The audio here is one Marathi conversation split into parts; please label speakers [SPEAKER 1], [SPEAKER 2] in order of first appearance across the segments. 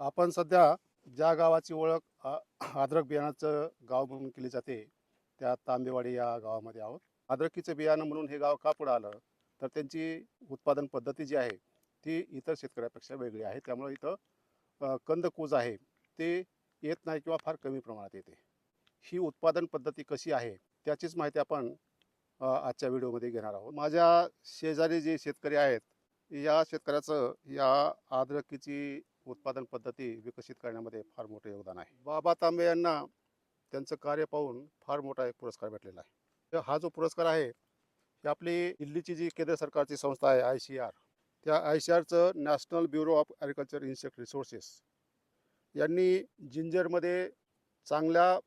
[SPEAKER 1] आपण सध्या ज्या गावाची ओळख आद्रक बियाणाचं गाव म्हणून केली जाते त्या तांबेवाडी या गावामध्ये आहोत. आद्रकीचं बियाणं म्हणून हे गाव का पुढं आलं? तर त्यांची उत्पादन पद्धती जी आहे ती इतर शेतकऱ्यापेक्षा वेगळी आहे. त्यामुळे इथं कंदकूज आहे ते येत नाही किंवा फार कमी प्रमाणात येते. ही उत्पादन पद्धती कशी आहे त्याचीच माहिती आपण आजच्या व्हिडिओमध्ये घेणार आहोत. माझ्या शेजारी जे शेतकरी आहेत या शेतकऱ्याचं या आद्रकीची उत्पादन पद्धती विकसित करण्यामध्ये फार मोठं योगदान आहे. बाबा तांबे यांना त्यांचं कार्य पाहून फार मोठा एक पुरस्कार भेटलेला आहे. हा जो पुरस्कार आहे ही आपली दिल्लीची जी केंद्र सरकारची संस्था आहे आय सी आर त्या I C आरचं national bureau of agriculture insect resources यांनी जिंजरमध्ये चांगल्या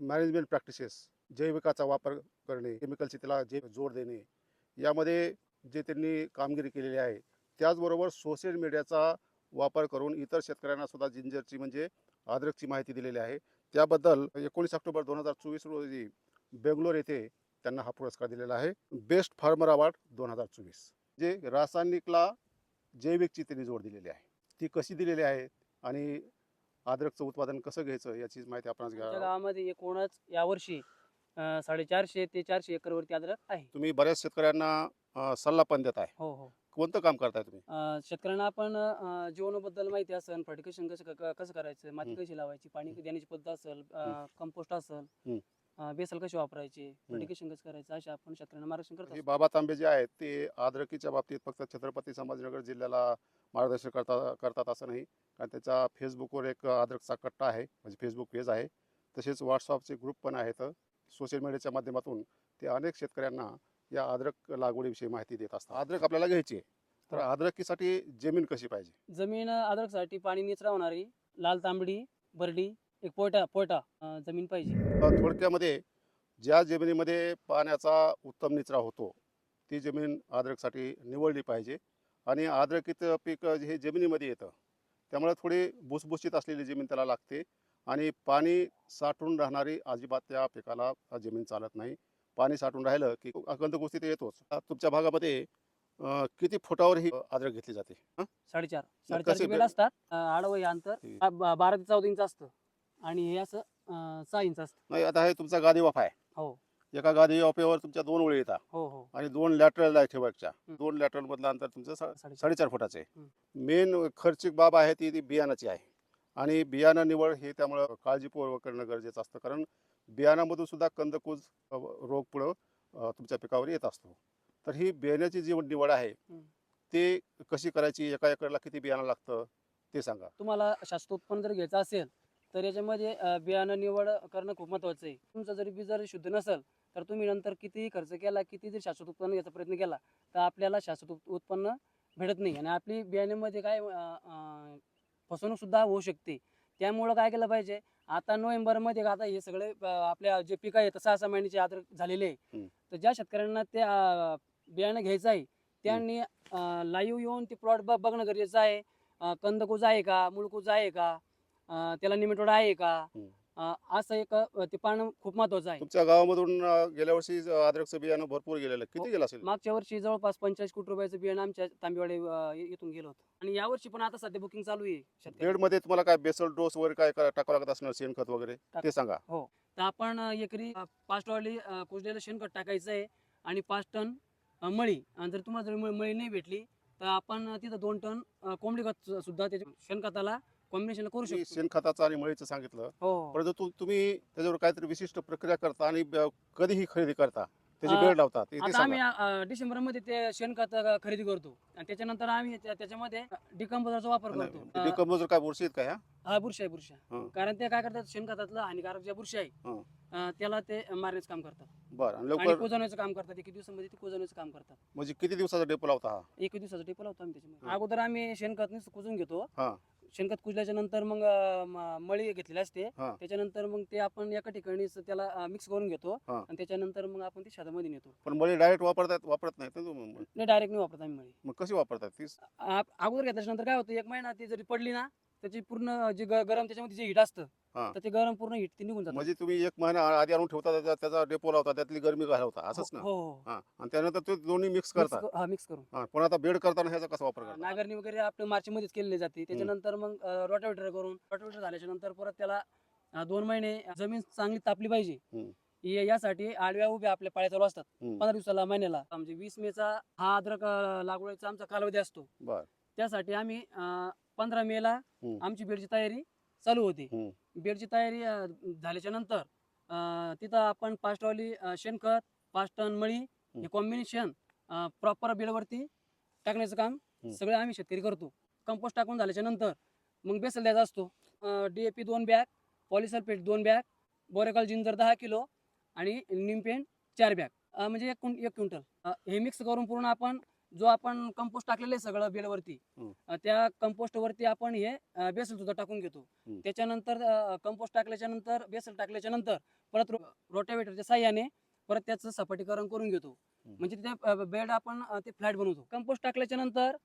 [SPEAKER 1] मॅनेजमेंट प्रॅक्टिसेस जैविकाचा वापर करणे केमिकलची त्याला जे जोर देणे यामध्ये जे त्यांनी कामगिरी केलेली आहे त्याचबरोबर सोशल मीडियाचा वापर करून इतर शेतकऱ्यांना सुद्धा जिंजरची म्हणजे अद्रकची माहिती दिलेली आहे. त्याबद्दल एकोणीस ऑक्टोबर दोन हजार चोवीस रोजी बेंगलोर येथे त्यांना हा पुरस्कार दिलेला आहे. बेस्ट फार्मर अवॉर्ड दोन हजार चोवीस. जे रासायनिकला जैविकची त्यांनी जोड दिलेली आहे. ती कशी दिलेली आहे आणि अद्रकचं उत्पादन कसं घ्यायचं याची माहिती आपण
[SPEAKER 2] गावामध्ये एकूणच यावर्षी साडेचारशे ते चारशे एकरवरती अद्रक आहे.
[SPEAKER 1] तुम्ही बऱ्याच शेतकऱ्यांना सल्ला पण देत आहे.
[SPEAKER 2] हो हो.
[SPEAKER 1] कोणतं काम करताय तुम्ही?
[SPEAKER 2] अं, शेतकऱ्यांना आपण अं, जीवनाबद्दल माहिती असेल फर्टिकेशन कसं क- कसं करायचं माती. कशी लावायची पाणी देण्याची पद्धत असेल कंपोस्ट असेल. अं, बेसल कशी वापरायची फर्टिकेशन कसं करायचं अशा आपण शेतकऱ्यांना मार्गदर्शन करत
[SPEAKER 1] हे
[SPEAKER 2] असतो.
[SPEAKER 1] बाबा तांबे जे आहेत ते आद्रकीच्या बाबतीत फक्त छत्रपती संभाजीनगर जिल्ह्याला मार्गदर्शन करता करतात असं नाही. कारण त्याचा फेसबुकवर एक आद्रकचा कट्टा आहे म्हणजे फेसबुक पेज आहे. तसेच व्हॉट्सअपचे ग्रुप पण आहेत. सोशल मीडियाच्या माध्यमातून ते अनेक शेतकऱ्यांना या अद्रक लागवडीविषयी माहिती देत असतात. अद्रक आपल्याला घ्यायची आहे. तर अद्रकीसाठी जमीन कशी पाहिजे?
[SPEAKER 2] जमीन अद्रकसाठी पाणी निचरा होणारी लाल तांबडी बरडी एक पोयटा पोयटा अं, जमीन पाहिजे.
[SPEAKER 1] थोडक्यामध्ये ज्या जमिनीमध्ये पाण्याचा उत्तम निचरा होतो ती जमीन अद्रकसाठी निवडली पाहिजे. आणि अद्रकीत पीक हे जमिनीमध्ये येतं. त्यामुळे थोडी भुसभुशीत असलेली जमीन त्याला लागते. आणि पाणी साठून राहणारी अजिबात त्या पिकाला जमीन चालत नाही. पाणी साठून राहिलं की गंधगोष्टी ते येतोच. तुमच्या भागामध्ये किती फुटावर ही अद्रक घेतली जाते? हं?
[SPEAKER 2] साडेचार. बेड
[SPEAKER 1] बे-
[SPEAKER 2] असतात आडवं हे अंतर
[SPEAKER 1] ठीक.
[SPEAKER 2] बा- बा- बारा ते चौदा इंच असतं. आणि हे असं अं, सहा इंच असतं.
[SPEAKER 1] नाही आता हे तुमचा गादी वाफा आहे.
[SPEAKER 2] हो.
[SPEAKER 1] एका गादी वाफेवर तुमच्या दोन ओळी येतात.
[SPEAKER 2] हो हो.
[SPEAKER 1] आणि दोन लॅटरल आहे ठेवायच्या. दोन लॅटरल मधलं अंतर तुमचं सा-
[SPEAKER 2] साडेचार.
[SPEAKER 1] साडेचार फुटाचे. मेन खर्चिक बाब आहे ती ती बियाणाची आहे. आणि बियाणं निवड हे त्यामुळं काळजीपूर्वक करणं गरजेचं असतं. कारण बियाणामधून सुद्धा कंदकूज रोग पुढं तुमच्या पिकावर येत असतो. तर ही बियाण्याची जी निवड आहे. ते कशी करायची? एका एकरला किती बियाणं लागतं? ते सांगा.
[SPEAKER 2] तुम्हाला शाश्वत उत्पन्न जर घ्यायचं असेल तर याच्यामध्ये बियाणं निवड करणं खूप महत्त्वाचं आहे. तुमचं जरी बी जर शुद्ध नसेल तर तुम्ही नंतर कितीही खर्च केला किती जरी शाश्वत उत्पन्न घ्यायचा प्रयत्न केला तर आपल्याला शाश्वत उत- उत्पन्न भेटत नाही. आणि आपली बियाण्यामध्ये काय फसवणूक सुद्धा होऊ शकते. त्यामुळं काय केलं पाहिजे? आता नोव्हेंबरमध्ये आता हे सगळे अं, आपल्या जे पिकं आहेत सहा सहा महिन्याचे आदर झालेले आहे. तर ज्या शेतकऱ्यांना ते अं, बियाणं घ्यायचं आहे त्यांनी लाईव्ह येऊन ते प्लॉट बघणं गरजेचं आहे कंदकुज आहे का मुळकुज आहे का अं, त्याला निमिटोड आहे का. असं एक ते पाहणं खूप महत्वाचं आहे.
[SPEAKER 1] तुमच्या गावामधून अ, गेल्या वर्षी अद्रकचं बियाणं भरपूर गेलेलं. किती गेलं असेल?
[SPEAKER 2] मागच्या वर्षी जवळपास पंचाळीस कोटी रुपयाचं बियाणं आमच्या तांबेवाडी अं, इथून गेलं होतं. आणि यावर्षी पण आता सध्या बुकिंग चालू आहे शेतकरी
[SPEAKER 1] बेडमध्ये तुम्हाला काय बेसल डोस वगैरे काय करा- टाकावं लागत असणार शेणखत वगैरे?
[SPEAKER 2] टाक-
[SPEAKER 1] ते सांगा.
[SPEAKER 2] तर आपण अं, एकरी अं, पाच टॉली कुजलेलं शेणखत टाकायचं आहे आणि पाच टन अं, मळी. आणि जर तुम्हाला जर मळी मळी नाही भेटली तर आपण अं, तिथं दोन टन अं, कोंबडी खत सु- सुद्धा त्याच्या शेणखताला कॉम्बिनेशन करू शकतो.
[SPEAKER 1] शेणखताचं आणि मळीचं सांगितलं.
[SPEAKER 2] हो.
[SPEAKER 1] परंतु तु- तुम्ही त्याच्यावर काहीतरी विशिष्ट प्रक्रिया करता आणि ब- कधीही खरेदी करता. त्याची
[SPEAKER 2] अं,
[SPEAKER 1] बेड लावता. ते- ते
[SPEAKER 2] आता आम्ही डिसेंबरमध्ये ते शेणखत अं, खरेदी करतो. आणि त्याच्यानंतर आम्ही त्या- त्याच्यामध्ये डिकम्पोजरचा वापर करतो. अं,
[SPEAKER 1] काय बुरशी आहेत का ह्या
[SPEAKER 2] हा बुरशी आहे बुरशी आहे.
[SPEAKER 1] हं.
[SPEAKER 2] कारण ते काय करतात शेणखतातलं हानिकारक ज्या बुरशी आहे.
[SPEAKER 1] हं.
[SPEAKER 2] अं, त्याला ते मारण्याचं काम करतात.
[SPEAKER 1] बरं आणि
[SPEAKER 2] आणि
[SPEAKER 1] लवकर
[SPEAKER 2] कुजवण्याचं काम करतात. एक दिवसामध्ये ते कुजवण्याचं काम करतात.
[SPEAKER 1] म्हणजे किती दिवसाचा डेपो लावता हा?
[SPEAKER 2] एक दिवसाचा टेप लावतो आम्ही त्याच्यामध्ये.
[SPEAKER 1] हं.
[SPEAKER 2] अगोदर आम्ही शेणखत नुसतं कुजून घेतो.
[SPEAKER 1] हा.
[SPEAKER 2] शेणखत कुजल्याच्या नंतर मग अं, म- मळी घेतलेली असते.
[SPEAKER 1] हा.
[SPEAKER 2] त्याच्यानंतर मग ते आपण एका ठिकाणी स- त्याला मिक्स करून घेतो.
[SPEAKER 1] हा.
[SPEAKER 2] आणि त्याच्यानंतर मग आपण ती शेतामध्ये नेतो.
[SPEAKER 1] पण मळी डायरेक्ट वापरतात वापरत नाही ना तुम्ही
[SPEAKER 2] नाही डायरेक्ट नाही वापरत आम्ही मळी.
[SPEAKER 1] मग कशी वापरतात
[SPEAKER 2] आ- अगोदर घेतल्याच्या नंतर काय होतं एक महिना ती जरी पडली ना त्याची पूर्ण जे ग- गरम त्याच्यामध्ये जे हिट असतं
[SPEAKER 1] हा.
[SPEAKER 2] तर ते गरम पूर्ण हिट ते निघून जातं.
[SPEAKER 1] म्हणजे तुम्ही एक महिना आधी आणून ठेवता त्याचा- त्याचा डेपो लावता त्यातली गरमी घालवता असंच ना?
[SPEAKER 2] हो हो.
[SPEAKER 1] हा. आणि त्यानंतर ते दोन्ही मिक्स करता.
[SPEAKER 2] क- हा मिक्स करून.
[SPEAKER 1] हा पण आता बेड करताना ह्याचा कसा वापर करता?
[SPEAKER 2] नागरणी वगैरे आपलं मार्च मध्येच केलेली जाते. त्याच्यानंतर मग रोटावेटर करून रोटावेटर झाल्याच्यानंतर परत त्याला अं, दोन महिने जमीन चांगली तापली पाहिजे.
[SPEAKER 1] हम्म.
[SPEAKER 2] हे- यासाठी आडव्या उभ्या आपल्या पाळ्या चालू असतात.
[SPEAKER 1] हम्म.
[SPEAKER 2] पंधरा दिवसाला महिन्याला. म्हणजे वीस मेचा हा अद्रक अं, लागवडीचा आमचा कालावधी असतो.
[SPEAKER 1] बर.
[SPEAKER 2] त्यासाठी आम्ही पंधरा मेला
[SPEAKER 1] हम्म.
[SPEAKER 2] आमची बेडची तयारी चालू होती
[SPEAKER 1] हम्म.
[SPEAKER 2] बेडची तयारी अं, झाल्याच्यानंतर अं, तिथं आपण पाच टॉली अं, शेणखत पाच टन मळी हे कॉम्बिनेशन प्रॉपर बेडवरती टाकण्याचं काम
[SPEAKER 1] हम्म.
[SPEAKER 2] सगळं आम्ही शेतकरी करतो कंपोस्ट टाकून झाल्याच्यानंतर मग बेसल द्यायचा असतो डीएपी दोन बॅग पॉलिसल्फेट दोन बॅग बोरेकॉल जिंजर दहा किलो आणि निमपेंट चार बॅग म्हणजे एक क्विं- एक क्विंटल अं, हे मिक्स करून पूर्ण आपण जो आपण कंपोस्ट टाकलेलं आहे सगळं बेडवरती. अं, त्या कंपोस्ट वरती आपण हे अं, बेसल सुद्धा टाकून घेतो
[SPEAKER 1] हम्म.
[SPEAKER 2] त्याच्यानंतर कंपोस्ट टाकल्याच्या नंतर बेसल टाकल्याच्या नंतर परत रो- रोटावेटरच्या साह्याने परत त्याचं सपाटीकरण करून घेतो
[SPEAKER 1] हम्म.
[SPEAKER 2] म्हणजे ते बेड आपण अं, ते फ्लॅट बनवतो कंपोस्ट टाकल्याच्या नंतर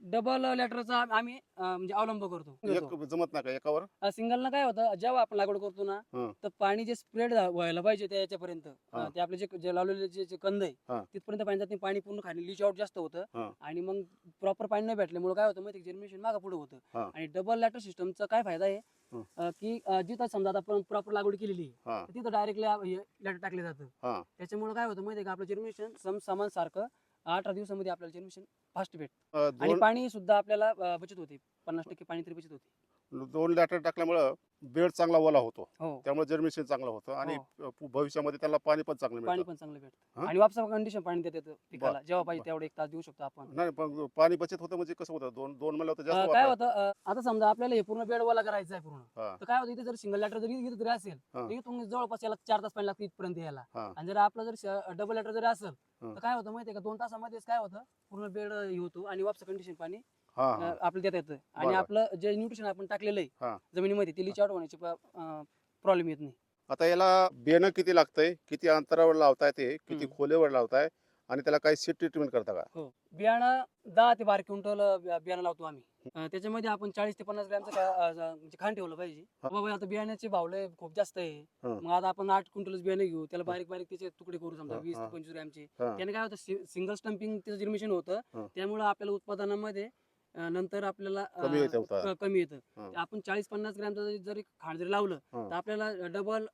[SPEAKER 2] डबल लॅटरचा आम्ही अं, म्हणजे अवलंब करतो
[SPEAKER 1] एक जमत नाही का एकावर
[SPEAKER 2] सिंगल न काय होतं जेव्हा आपण लागवड करतो ना
[SPEAKER 1] हं.
[SPEAKER 2] तर पाणी जे स्प्रेड व्हायला पाहिजे त्या याच्यापर्यंत अं. ते आपले जे जे लावलेले जे जे कंद आहे
[SPEAKER 1] हं.
[SPEAKER 2] तिथपर्यंत पाणी जात नाही पाणी पूर्ण खाली लिच आउट जास्त होतं. आणि मग प्रॉपर पाणी नाही भेटल्यामुळे काय होतं माहिती जर्मिनेशन मागं पुढे होतं. आणि डबल लॅटर सिस्टमचा काय फायदा आहे
[SPEAKER 1] हं.
[SPEAKER 2] अं, की अं, जिथं समजा आता आपण प्रॉपर लागवड केलेली आहे
[SPEAKER 1] हा
[SPEAKER 2] तर तिथं डायरेक्टली लॅटर टाकले जातं
[SPEAKER 1] हा
[SPEAKER 2] त्याच्यामुळे काय होतं माहिती का आपलं जर्मिनेशन सम समान सारखं अठरा दिवसामध्ये आपल्याला जर्मिनेशन फास्ट भेट
[SPEAKER 1] अ,
[SPEAKER 2] आणि
[SPEAKER 1] दोन
[SPEAKER 2] पाणी सुद्धा आपल्याला अं, बचत होते. पन्नास टक्के पाणी तरी बचत होते.
[SPEAKER 1] दोन लॅटर टाकल्यामुळं बेड चांगला ओला होतो.
[SPEAKER 2] हो.
[SPEAKER 1] त्यामुळे जर्मिनेशन चांगलं होतं आणि प- भविष्यामध्ये त्याला पाणी पण चांगलं
[SPEAKER 2] पाणी
[SPEAKER 1] मिळतं.
[SPEAKER 2] पण चांगलं भेटतं.
[SPEAKER 1] हा?
[SPEAKER 2] आणि वापसा कंडिशन पाणी देत येतं पिकाला. जेव्हा पाहिजे
[SPEAKER 1] बर.
[SPEAKER 2] तेवढं एक तास देऊ शकतो आपण.
[SPEAKER 1] नाही पण पाणी बचत होतं म्हणजे कसं होतं? दोन दोन म्हणलं होतं
[SPEAKER 2] अं,
[SPEAKER 1] जास्त
[SPEAKER 2] काय. होतं? अं, आता समजा आपल्याला हे पूर्ण बेड वाला करायचं आहे पूर्ण.
[SPEAKER 1] हा.
[SPEAKER 2] तर काय होतं? इथे जर सिंगल लॅटर जरी इथं जरी असेल
[SPEAKER 1] हा.
[SPEAKER 2] तर इथून जवळपास याला चार तास पाणी लागतं इथपर्यंत यायला.
[SPEAKER 1] हा.
[SPEAKER 2] आणि जर आपलं जर डबल लॅटर जरी असेल
[SPEAKER 1] हा.
[SPEAKER 2] तर काय होतं माहितीये का दोन तासामध्येच काय होतं पूर्ण बेड हे होतो आणि वापसा कंडिशन पाणी
[SPEAKER 1] हा
[SPEAKER 2] अं,
[SPEAKER 1] हा
[SPEAKER 2] आपल्याला देता येतं. आणि
[SPEAKER 1] बरोबर.
[SPEAKER 2] आपलं जे न्यूट्रिशन आपण टाकलेलं
[SPEAKER 1] हा.
[SPEAKER 2] आहे जमिनीमध्ये ते लिच आउट होण्याची प्रॉब्लेम येत नाही.
[SPEAKER 1] आता याला बियाणं किती लागतंय किती अंतरावर लावताय ते किती
[SPEAKER 2] हम्म.
[SPEAKER 1] खोलीवर लावताय आणि त्याला काही सीट ट्रीटमेंट करता का?
[SPEAKER 2] हो. बियाणं दहा ते बारा क्विंटल बियाणं लावतो आम्ही. अं, त्याच्यामध्ये आपण चाळीस ते पन्नास ग्रॅमचं अं, म्हणजे खाण ठेवलं पाहिजे
[SPEAKER 1] हा.
[SPEAKER 2] बाबा आता बियाण्याचे भावले खूप जास्त आहे
[SPEAKER 1] हा.
[SPEAKER 2] मग आता आपण आठ क्विंटलच बियाणे घेऊ त्याला बारीक बारीक त्याचे तुकडे करू समजा
[SPEAKER 1] हा,
[SPEAKER 2] वीस
[SPEAKER 1] हा.
[SPEAKER 2] ते पंचवीस ग्रॅमचे
[SPEAKER 1] हा.
[SPEAKER 2] त्याने काय होतं सिंगल स्टम्पिंग त्याचं जिर्मिशन होतं. त्यामुळे आपल्याला उत्पादनामध्ये अं, नंतर आपल्याला
[SPEAKER 1] कमी येतं उत्पादन.
[SPEAKER 2] क- कमी येतं. आपण चाळीस पन्नास ग्रॅमचं जरी- जरी खाण जरी लावलं
[SPEAKER 1] हा.
[SPEAKER 2] तर आपल्याला डबल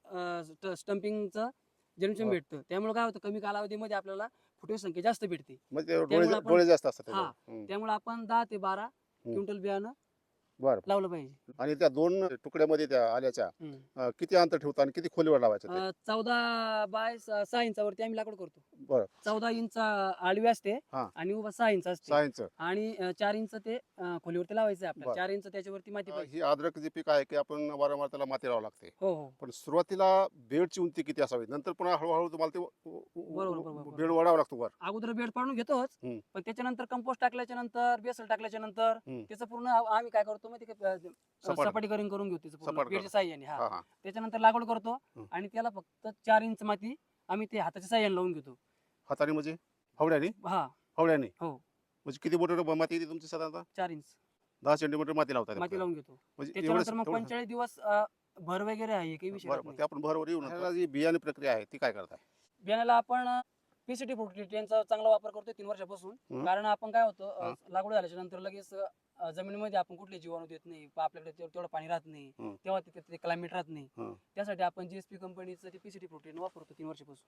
[SPEAKER 2] स्टम्पिंगचं जर्मिशन
[SPEAKER 1] हा.
[SPEAKER 2] भेटतं त्यामुळे काय होतं कमी कालावधीमध्ये आपल्याला फुटवे संख्या जास्त भेटते
[SPEAKER 1] म्हणजे ते डोळे
[SPEAKER 2] त्यामुळे आपण-
[SPEAKER 1] डोळे जास्त असतात. त्याच्यावर. हम्म.
[SPEAKER 2] त्यामुळे आपण दहा ते बारा क्विंटल बियाणं
[SPEAKER 1] बरं.
[SPEAKER 2] लावलं पाहिजे.
[SPEAKER 1] आणि त्या दोन तुकड्यामध्ये त्या आल्याच्या
[SPEAKER 2] हम्म.
[SPEAKER 1] अं, किती अंतर ठेवता आणि किती खोलीवर लावायचं ते?
[SPEAKER 2] अं, चौदा बाय स- सहा इंचावरती आम्ही लागवड करतो.
[SPEAKER 1] बरं.
[SPEAKER 2] चौदा इंच आडवी असते
[SPEAKER 1] हा.
[SPEAKER 2] आणि उभा सहा इंच असते.
[SPEAKER 1] सहा इंच.
[SPEAKER 2] आणि अं, चार इंच ते अं, खोलीवरती लावायचं आहे आपल्याला.
[SPEAKER 1] बरं.
[SPEAKER 2] चार इंच त्याच्यावरती माती पाहिजे.
[SPEAKER 1] ही अद्रक जे पीक आहे की आपण वारंवार त्याला माती लावावं लागते.
[SPEAKER 2] हो हो.
[SPEAKER 1] पण सुरुवातीला बेडची उंची किती असावी? नंतर पुन्हा हळूहळू तुम्हाला ते
[SPEAKER 2] बरोबर.
[SPEAKER 1] बेड वाढावं लागतो वर.
[SPEAKER 2] अगोदर बेड पाडून घेतोच.
[SPEAKER 1] हम्म.
[SPEAKER 2] पण त्याच्यानंतर कंपोस्ट टाकल्याच्या नंतर बेसल टाकल्याच्या नंतर
[SPEAKER 1] हम्म.
[SPEAKER 2] त्याचं पूर्ण आ- आम्ही काय करतो? माहिती का अं,
[SPEAKER 1] सपाट.
[SPEAKER 2] सपाटीकरण करून घेऊ त्याचं पूर्ण
[SPEAKER 1] सपाट
[SPEAKER 2] बेडच्या
[SPEAKER 1] करून.
[SPEAKER 2] साह्याने हा.
[SPEAKER 1] हा हा.
[SPEAKER 2] त्याच्यानंतर लागवड करतो. आणि त्याला फक्त चार इंच माती आम्ही ते हाताच्या साह्याने लावून घेतो.
[SPEAKER 1] हाताने म्हणजे? फावड्याने?
[SPEAKER 2] हा.
[SPEAKER 1] फावड्याने?
[SPEAKER 2] हो.
[SPEAKER 1] म्हणजे किती बोट माती येते तुमची साधारणतः?
[SPEAKER 2] चार इंच.
[SPEAKER 1] दहा सेंटीमीटर माती लावतात
[SPEAKER 2] माती लावून घेतो.
[SPEAKER 1] म्हणजे
[SPEAKER 2] त्याच्यानंतर मग पंचेचाळीस दिवस अं, भर वगैरे आहे काही विषय राहत नाही.
[SPEAKER 1] आपण भरवर येऊन ह्याला जी बियाणे प्रक्रिया आहे ती काय करताय?
[SPEAKER 2] बियाण्याला आपण पीसीटी यांचा चांगला वापर करतोय तीन वर्षापासून. कारण आपण काय होतं अं. लागवड झाल्याच्यानंतर लगेच अं, जमिनीमध्ये आपण कुठले जीवाणू देत नाही प- आपल्याकडे तेव- तेवढं पाणी राहत नाही
[SPEAKER 1] हं.
[SPEAKER 2] तेव्हा तिथे ते क्लायमेट राहत नाही
[SPEAKER 1] हं.
[SPEAKER 2] त्यासाठी आपण जीएसपी कंपनीचं ते पीसीटी प्रोटीन वापरतो तीन वर्षापासून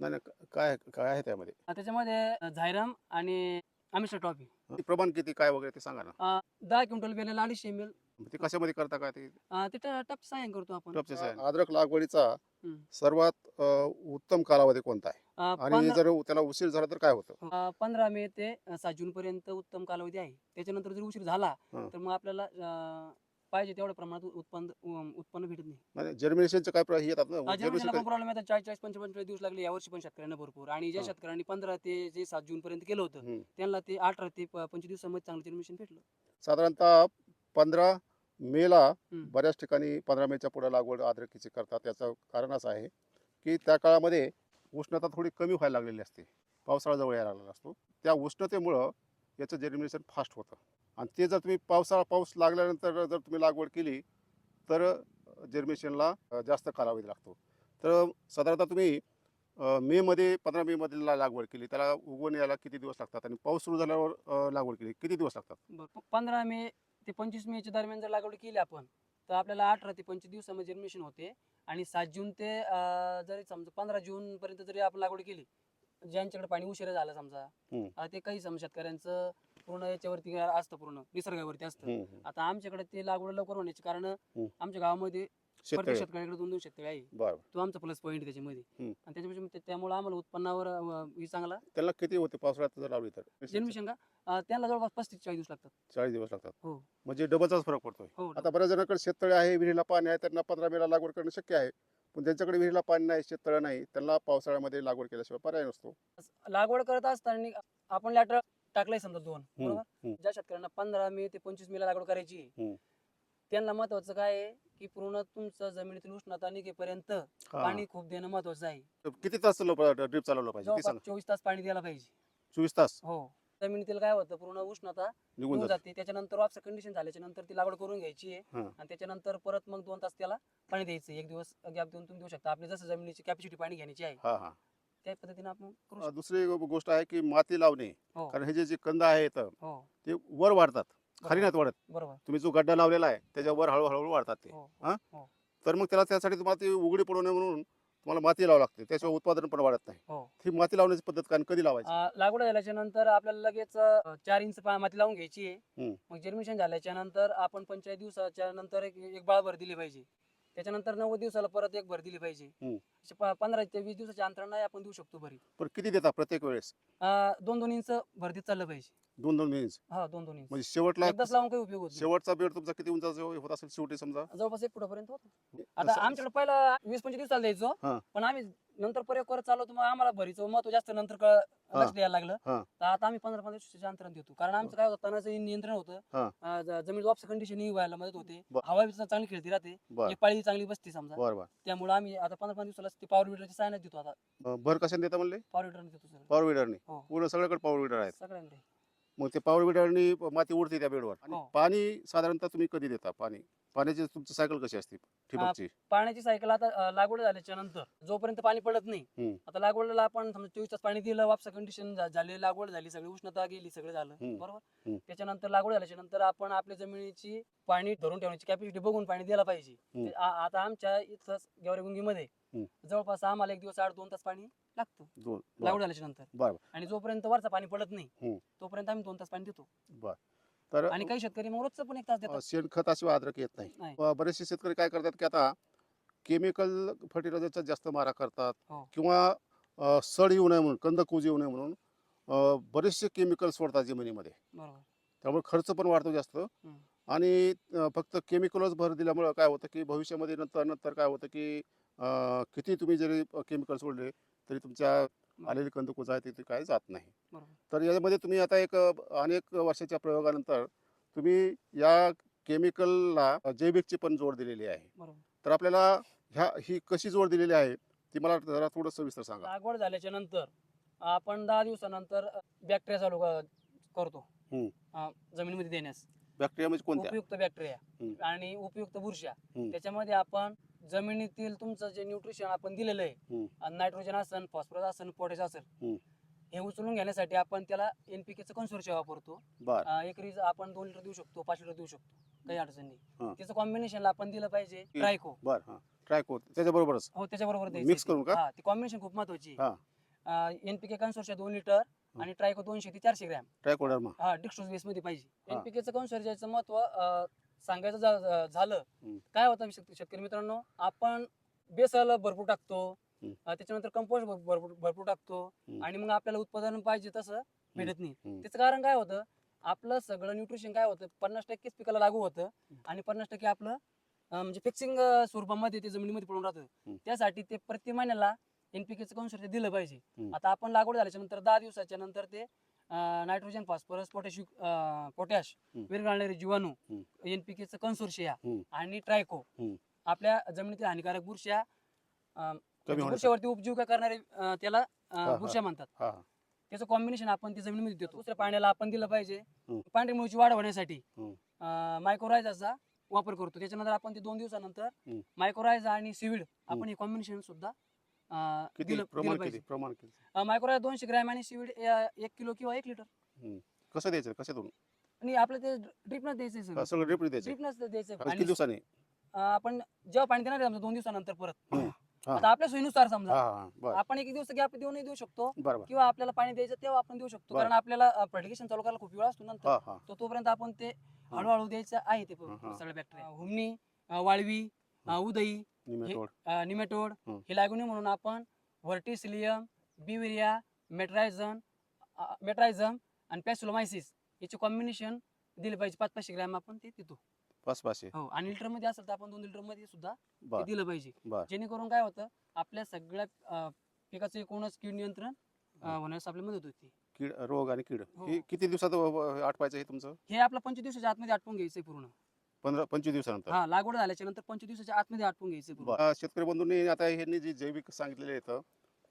[SPEAKER 1] नाही नाही काय काय आहे त्यामध्ये
[SPEAKER 2] त्याच्यामध्ये अं, झायराम आणि आमिषा टॉफी
[SPEAKER 1] ते प्रमाण किती काय वगैरे ते सांगा ना
[SPEAKER 2] दहा क्विंटल बियाण्याला अडीचशे एम एल
[SPEAKER 1] ते कशामध्ये करता काय ते
[SPEAKER 2] ते टप करतो आपण
[SPEAKER 1] टपचे सायन. अद्रक लागवडीचा
[SPEAKER 2] हं.
[SPEAKER 1] सर्वात अ, उत्तम कालावधी कोणता आहे
[SPEAKER 2] अं,
[SPEAKER 1] आणि
[SPEAKER 2] पंधरा-
[SPEAKER 1] जर त्याला उशीर झाला तर काय होतं
[SPEAKER 2] अं, पंधरा मे ते अं, सात जून पर्यंत उत्तम कालावधी आहे त्याच्यानंतर जर उशीर झाला
[SPEAKER 1] हं.
[SPEAKER 2] तर मग आपल्याला अं, पाहिजे तेवढ्या प्रमाणात उत्पन्न उत्पन्न भेटत नाही
[SPEAKER 1] म्हणजे जर्मिनेशनचे काय प्र- हे येतात ना
[SPEAKER 2] जर्मिनीला
[SPEAKER 1] germination
[SPEAKER 2] पण प्रॉब्लेम येतात चाळीस चाळीस पंचेचाळीस दिवस लागले यावर्षी पण शेतकऱ्यांना भरपूर आणि ज्या
[SPEAKER 1] हा.
[SPEAKER 2] शेतकऱ्यांनी पंधरा ते जे सात जून पर्यंत केलं होतं. त्यांना ते अठरा ते प- पंचवीस दिवसामध्ये चांगलं जर्मिनेशन भेटलं
[SPEAKER 1] साधारणतः पंधरा मेला. बऱ्याच ठिकाणी पंधरा मेच्या पुढे लागवड अद्रकीची करतात. त्याचं कारण असं आहे की त्या काळामध्ये उष्णता थोडी कमी व्हायला लागलेली असते. पावसाळा जवळ यायला लागलेला असतो. त्या उष्णतेमुळं याचं जर्मिनेशन फास्ट होतं. आणि ते जर तुम्ही पावसाळा पाऊस लागल्यानंतर जर तुम्ही लागवड केली तर जर्मिनेशनला जास्त कालावधी लागतो. तर साधारणतः तुम्ही मेमध्ये पंधरा मेमध्ये ला- लागवड केली त्याला उगवून यायला किती दिवस लागतात? आणि पाऊस सुरू झाल्यावर लागवड केली किती दिवस लागतात?
[SPEAKER 2] पंधरा मे ते पंचवीस मेच्या दरम्यान जर लागवड केली आपण तर आपल्याला अठरा ते पंचवीस दिवसामध्ये जर्मिनेशन होते आणि सात जून ते अं, जरी समजा पंधरा जून पर्यंत जरी आपण लागवड केली ज्यांच्याकडे पाणी उशिरा झालं समजा
[SPEAKER 1] हम्म.
[SPEAKER 2] अं, ते काही समजा शेतकऱ्यांचं पूर्ण याच्यावरती असतं पूर्ण निसर्गावरती असतं
[SPEAKER 1] हम्म, हम्म.
[SPEAKER 2] आता आमच्याकडे ते लागवड लवकर होण्याचे कारण. आमच्या गावामध्ये प्रत्येक
[SPEAKER 1] शेतकरी
[SPEAKER 2] शेतकऱ्याकडे दोन दोन शेतकरी आहे.
[SPEAKER 1] बरं.
[SPEAKER 2] तो आमचा प्लस पॉईंट त्याच्यामध्ये.
[SPEAKER 1] हम्म.
[SPEAKER 2] आणि त्याच्यामुळे ते- त्यामुळे आम्हाला उत्पन्नावर अं, ही चांगला.
[SPEAKER 1] त्यांना किती होते पावसाळ्यात जर लावली तर?
[SPEAKER 2] अं, त्यांना जवळपास पस्तीस चाळीस दिवस लागतात.
[SPEAKER 1] चाळीस दिवस लागतात.
[SPEAKER 2] हो.
[SPEAKER 1] म्हणजे डबलचाच फरक पडतोय.
[SPEAKER 2] हो
[SPEAKER 1] आता बऱ्याच जणांकडे शेततळे आहे विहिरीला पाणी आहे त्यांना पंधरा मेला लागवड करणं शक्य आहे. पण ज्यांच्याकडे विहिरीला पाणी नाही शेततळे नाही त्यांना पावसाळ्यामध्ये लागवड केल्याशिवाय पर्याय नसतो.
[SPEAKER 2] लागवड करत असताना आपण लॅटर टाकलंय समजा दोन बरोबर?
[SPEAKER 1] हम्म.
[SPEAKER 2] ज्या शेतकऱ्यांना पंधरा मे ते पंचवीस मेला लागवड करायची आहे. त्यांना महत्वाचं काय आहे की पूर्ण तुमचं जमिनीतील उष्णता निघेपर्यंत. पाणी खूप देणं महत्वाचं आहे.
[SPEAKER 1] किती तास ड्रीप चालवलं पाहिजे? ते
[SPEAKER 2] जवळपास
[SPEAKER 1] सांगा?
[SPEAKER 2] चोवीस तास पाणी द्यायला पाहिजे.
[SPEAKER 1] चोवीस तास?
[SPEAKER 2] हो. जमिनीतील काय होतं पूर्ण उष्णता
[SPEAKER 1] निघून जाते.
[SPEAKER 2] त्याच्यानंतर वापस कंडिशन झाल्याच्यानंतर ती लागवड करून घ्यायची आहे.
[SPEAKER 1] हा.
[SPEAKER 2] आणि त्याच्यानंतर परत मग दोन तास त्याला पाणी द्यायचं एक दिवस गॅप देऊन तुम्ही देऊ शकता. आपली जसं जमिनीची कॅपॅसिटी पाणी घेण्याची आहे.
[SPEAKER 1] हा हा.
[SPEAKER 2] त्या पद्धतीने आपण करू
[SPEAKER 1] अ,
[SPEAKER 2] शकतो.
[SPEAKER 1] दुसरी गो- गोष्ट आहे की माती लावणे.
[SPEAKER 2] हो.
[SPEAKER 1] कारण हे जे जे कंद आहेत
[SPEAKER 2] हो.
[SPEAKER 1] ते वर वाढतात. खाली नाहीत वाढत.
[SPEAKER 2] बरोबर.
[SPEAKER 1] तुम्ही जो गड्डा लावलेला आहे त्याच्यावर हळूहळू वाढतात ते.
[SPEAKER 2] हो
[SPEAKER 1] हा?
[SPEAKER 2] हो?
[SPEAKER 1] तर मग त्याला त्यासाठी तुम्हाला ती उघडी पडू नये म्हणून तुम्हाला माती लावावी लागते. त्याशिवाय उत्पादन पण वाढत नाही.
[SPEAKER 2] हो.
[SPEAKER 1] ही माती लावण्याची पद्धत काय आणि कधी लावायची?
[SPEAKER 2] अं, लागवड झाल्याच्यानंतर आपल्याला लगेच अं, चार इंच पा- माती लावून घ्यायची आहे.
[SPEAKER 1] हम्म.
[SPEAKER 2] मग जर्मिनेशन झाल्याच्यानंतर आपण पंचायत दिवसाच्या नंतर एक एक बाळ भर दिली पाहिजे. त्याच्यानंतर नव्वद दिवसाला परत एक भर दिली पाहिजे.
[SPEAKER 1] हम्म.
[SPEAKER 2] अशी प- पंधरा ते वीस दिवसाच्या अंतराने आपण देऊ शकतो भरी
[SPEAKER 1] पण किती देतात प्रत्येक वेळेस?
[SPEAKER 2] अं, दोन दोन इंच भर देत चाललं पाहिजे.
[SPEAKER 1] दोन दोन मिनिट
[SPEAKER 2] हा दोन दोन इंच.
[SPEAKER 1] म्हणजे शेवटला
[SPEAKER 2] एकदाच लावून काही उपयोग होत नाही.
[SPEAKER 1] शेवटचा बेड तुमचा किती उंचाचा होत असेल शेवटी समजा?
[SPEAKER 2] जवळपास एक फुटापर्यंत होतो. आता आमच्याकडे पहिला वीस पंचवीस दिवसाला
[SPEAKER 1] हा.
[SPEAKER 2] द्यायचो पण आम्ही नंतर प्रयोग करत मग आम्हाला भरीचं महत्त्व जास्त नंतर कळ- लक्ष द्यायला लागलं.
[SPEAKER 1] हा.
[SPEAKER 2] तर आता आम्ही पंधरा पंधरा दिवसाच्या अंतराने देतो. कारण आमचं काय होतं तणाचं नियंत्रण
[SPEAKER 1] हा.
[SPEAKER 2] होतं अं, ज- जमीन वापस कंडिशन व्हायला मदत होते. हवा बी चांगली खेळती राहते.
[SPEAKER 1] बर.
[SPEAKER 2] एक पाळी चांगली बसते समजा.
[SPEAKER 1] बर बर.
[SPEAKER 2] त्यामुळे आम्ही आता पंधरा पंधरा दिवसाला ते पॉवर विडरची सायनच देतो आता.
[SPEAKER 1] अ, भर कशाने देता म्हणले?
[SPEAKER 2] पॉवर विडर देतो
[SPEAKER 1] पॉवर विडरने
[SPEAKER 2] हो.
[SPEAKER 1] पूर्ण सगळ्याकडे पॉवर विडर आहेत.
[SPEAKER 2] सगळ्यांकडे.
[SPEAKER 1] मग ते पॉवर विडरनी माती उडते त्या बेडवर. आणि
[SPEAKER 2] हो.
[SPEAKER 1] पाणी साधारणतः तुम्ही कधी देता पाणी? पाण्याची तुमची सायकल कशी असते ठिबकची?
[SPEAKER 2] पाण्याची सायकल आता लागवड झाल्याच्यानंतर. जोपर्यंत पाणी पडत नाही. आता लागवडला आपण समजा चोवीस तास पाणी दिलं वापस कंडिशन झाली लागवड झाली सगळी उष्णता गेली सगळं झालं. बरोबर. त्याच्यानंतर लागवड झाल्याच्यानंतर आपण आपल्या जमिनीची पाणी धरून ठेवण्याची कॅपॅसिटी बघून पाणी द्यायला पाहिजे. आता आमच्या इथं गेवरेगुंगीमध्ये. जवळपास आम्हाला एक दिवस आठ दोन तास पाणी लागतं. लागवड
[SPEAKER 1] झाल्याच्यानंतर.
[SPEAKER 2] आणि जोपर्यंत वरचा पाणी पडत नाही. तोपर्यंत आम्ही दोन तास पाणी देतो.
[SPEAKER 1] तर
[SPEAKER 2] आणि काही शेतकरी मग रोजचं पण एक तास देतात.
[SPEAKER 1] शेणखताशिवाय अद्रक येत नाही. बरेचसे शेतकरी काय करतात की आता केमिकल फर्टिलायझरचा जास्त मारा करतात
[SPEAKER 2] हो.
[SPEAKER 1] किंवा अ, सड येऊ नये म्हणून कंदकूज येऊ नये म्हणून अ, बरेचसे केमिकल सोडतात जमिनीमध्ये.
[SPEAKER 2] बरोबर.
[SPEAKER 1] त्यामुळे खर्च पण वाढतो जास्त.
[SPEAKER 2] हम्म.
[SPEAKER 1] आणि अ, फक्त केमिकलच भर दिल्यामुळं काय होतं की भविष्यामध्ये नंतर नंतर काय होतं की अ, किती तुम्ही जरी केमिकल सोडले तरी तुमच्या आलेली कंदकुज आहे ती काय जात नाही. तर यामध्ये तुम्ही आता एक अनेक वर्षाच्या प्रयोगानंतर तुम्ही या केमिकलला जैविकची पण जोड दिलेली आहे. तर आपल्याला ह्या ही कशी जोड दिलेली आहे ती मला जरा थोडं सविस्तर सांगा.
[SPEAKER 2] लागवड झाल्याच्यानंतर आपण दहा दिवसानंतर बॅक्टेरिया चालू करतो. जमिनीमध्ये देण्यास.
[SPEAKER 1] बॅक्टेरिया म्हणजे कोणत्या?
[SPEAKER 2] उपयुक्त बॅक्टेरिया. आणि उपयुक्त बुरशा. त्याच्यामध्ये आपण जमिनीतील तुमचं जे न्यूट्रिशन आपण दिलेलं. आहे नायट्रोजन असन फॉस्फरस असन पोटॅश असेल. हे उचलून घेण्यासाठी आपण त्याला एनपीकेचं कन्सोर्शिया वापरतो. अं, एकरी आपण दोन लिटर देऊ शकतो पाच लिटर देऊ शकतो काही अडचण नाही. त्याचं कॉम्बिनेशनला आपण दिलं पाहिजे ट्रायको
[SPEAKER 1] बर हां. ट्रायको त्याच्याबरोबरच?
[SPEAKER 2] हो त्याच्याबरोबर
[SPEAKER 1] Mix करून का?
[SPEAKER 2] हा ती कॉम्बिनेशन खूप महत्वाची
[SPEAKER 1] हा.
[SPEAKER 2] एनपीके कन्सोर्शिया दोन लिटर आणि ट्रायको दोनशे ते चारशे ग्रॅम
[SPEAKER 1] ट्रायकोडर्मा
[SPEAKER 2] हा डिक्सोज बेस मध्ये पाहिजे.
[SPEAKER 1] हा.
[SPEAKER 2] एनपीकेचं कन्सोर्शियाचं महत्त्व अं, सांगायचं झा- झालं
[SPEAKER 1] हम्म.
[SPEAKER 2] काय होतं शेत- शेतकरी मित्रांनो आपण बेसल भरपूर टाकतो
[SPEAKER 1] हम्म.
[SPEAKER 2] अं, त्याच्यानंतर कंपोस्ट भरपूर भरपूर टाकतो
[SPEAKER 1] हम्म.
[SPEAKER 2] आणि मग आपल्याला उत्पादन पाहिजे तसं भेटत नाही
[SPEAKER 1] हम्म.
[SPEAKER 2] त्याचं कारण काय होतं आपलं सगळं न्यूट्रिशन काय होतं पन्नास टक्केच पिकाला लागू होतं आणि पन्नास टक्के आपलं अं, म्हणजे फिक्सिंग स्वरूपामध्ये ते जमिनीमध्ये पडून राहतं
[SPEAKER 1] हम्म.
[SPEAKER 2] त्यासाठी ते प्रति महिन्याला एनपीकेचं कन्सर्ट दिलं पाहिजे
[SPEAKER 1] हम्म.
[SPEAKER 2] आता आपण लागवड झाल्याच्यानंतर दहा दिवसाच्या नंतर ते नायट्रोजन फॉस्फरस पोटॅश पोटॅश. विरघळणारे जीवाणू. एनपीकेचं कन्सोर्शिया. आणि ट्रायको. आपल्या जमिनीतील हानिकारक
[SPEAKER 1] होण्यासाठी
[SPEAKER 2] बुरशावरती उपजीविका करणारे त्याला अं. बुरश्या म्हणतात त्याचं कॉम्बिनेशन आपण त्या जमिनीमध्ये देतो दुसऱ्या पाण्याला आपण दिलं पाहिजे. पांढरी मुळीची वाढ होण्यासाठी. मायक्रोरायझाचा वापर करतो त्याच्यानंतर आपण ते दोन दिवसानंतर. मायक्रोरायझ आणि सिविड आपण हे कॉम्बिनेशन सुद्धा अं,
[SPEAKER 1] किती?
[SPEAKER 2] दिलं
[SPEAKER 1] प्रमाण
[SPEAKER 2] दिलं
[SPEAKER 1] किती?
[SPEAKER 2] पाहिजे.
[SPEAKER 1] प्रमाण किती?
[SPEAKER 2] मायक्रोरायझ दोनशे ग्रॅम आणि सिविड एक किलो किंवा एक लिटर.
[SPEAKER 1] हम्म. कसं द्यायचं? कशातून
[SPEAKER 2] आणि आपलं ते ड्रिपनच द्यायचं सगळं.
[SPEAKER 1] सगळं ड्रिप द्यायचं
[SPEAKER 2] ड्रिपनच द्यायचं
[SPEAKER 1] किती
[SPEAKER 2] आणि
[SPEAKER 1] दिवसांनी?
[SPEAKER 2] अं, आपण जेव्हा पाणी देणार आहे समजा दोन दिवसानंतर परत.
[SPEAKER 1] हम्म. हा.
[SPEAKER 2] आता आपल्या सोयीनुसार
[SPEAKER 1] हा
[SPEAKER 2] समजा
[SPEAKER 1] हा. बरं.
[SPEAKER 2] आपण एक दिवस गॅप देऊनही देऊ शकतो.
[SPEAKER 1] बरं
[SPEAKER 2] किंवा आपल्याला पाणी द्यायचं तेव्हा आपण देऊ शकतो.
[SPEAKER 1] बरं.
[SPEAKER 2] कारण आपल्याला फर्टिगेशन चालू करायला खूप वेळ असतो नंतर.
[SPEAKER 1] हा हा.
[SPEAKER 2] तो तोपर्यंत आपण ते हळूहळू द्यायचं आहे ते
[SPEAKER 1] हा, हा.
[SPEAKER 2] सगळ्या बॅक्टेरिया हुमणी अं, वाळवी अं, उदई
[SPEAKER 1] निमेटोड.
[SPEAKER 2] निमेटोड
[SPEAKER 1] हं.
[SPEAKER 2] हे लागू नये म्हणून आपण व्हर्टिसिलियम बिविरिया मेट्रायझन मेट्रायझम आणि पॅसिलोमायसिस याचे कॉम्बिनेशन दिले पाहिजे. पाच पाचशे ग्रॅम आपण ते देतो.
[SPEAKER 1] पाच पाचशे
[SPEAKER 2] हो आणि लिटरमध्ये असेल तर आपण दोन लिटरमध्ये सुद्धा ते
[SPEAKER 1] बर.
[SPEAKER 2] दिलं पाहिजे.
[SPEAKER 1] बर.
[SPEAKER 2] जेणेकरून काय होतं आपल्या सगळ्या अं, पिकाचं एकूणच कीड नियंत्रण अं, होण्यास आपली मदत होते.
[SPEAKER 1] कीड रोग आणि कीड.
[SPEAKER 2] हो.
[SPEAKER 1] हे किती दिवसात व- व- आटवायचं हे तुमचं?
[SPEAKER 2] हे आपलं पंचवीस दिवसाच्या आतमध्ये आटपून घ्यायचंय पूर्ण.
[SPEAKER 1] पंधरा पंचवीस दिवसानंतर.
[SPEAKER 2] हा लागवड झाल्याच्यानंतर पंचवीस दिवसाच्या आतमध्ये आटपून पूर्ण.
[SPEAKER 1] अं, शेतकरी बंधूंनी आता ह्यांनी जे जैविक सांगितलेले आहेत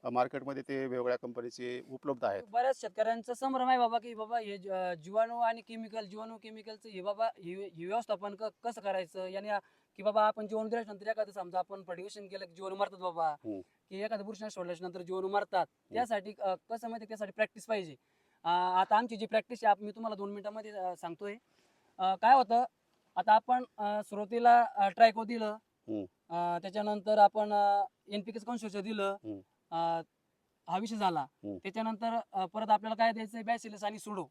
[SPEAKER 1] अं, मार्केटमध्ये ते वेगवेगळ्या कंपनीचे उपलब्ध आहेत.
[SPEAKER 2] बऱ्याच शेतकऱ्यांचा संभ्रम आहे बाबा की बाबा हे ज- जीवाणू आणि केमिकल जीवाणू केमिकलचं हे बाबा हे हे व्यवस्थापन क- कसं करायचं? याने आ- की बाबा आपण जीवन दिल्यानंतर एखादं समजा आपण फर्टिगेशन केलं की जीवाणू मारतात बाबा
[SPEAKER 1] हम्म.
[SPEAKER 2] की एखादं बुरशी सोडल्याच्या नंतर जीवाणू मारतात. त्यासाठी अं, कसं माहिती त्यासाठी प्रॅक्टिस पाहिजे. अं, आता आमची जी प्रॅक्टिस आहे आप- मी तुम्हाला दोन मिनिटांमध्ये अं, सांगतोय. अं, काय होतं आता आपण सुरुवातीला ट्रायको दिलं त्याच्यानंतर आपण एनपीके कॉन्शोचं दिलं हा विषय झाला. त्याच्यानंतर परत आपल्याला काय द्यायचंय बॅसिलस आणि सुडो.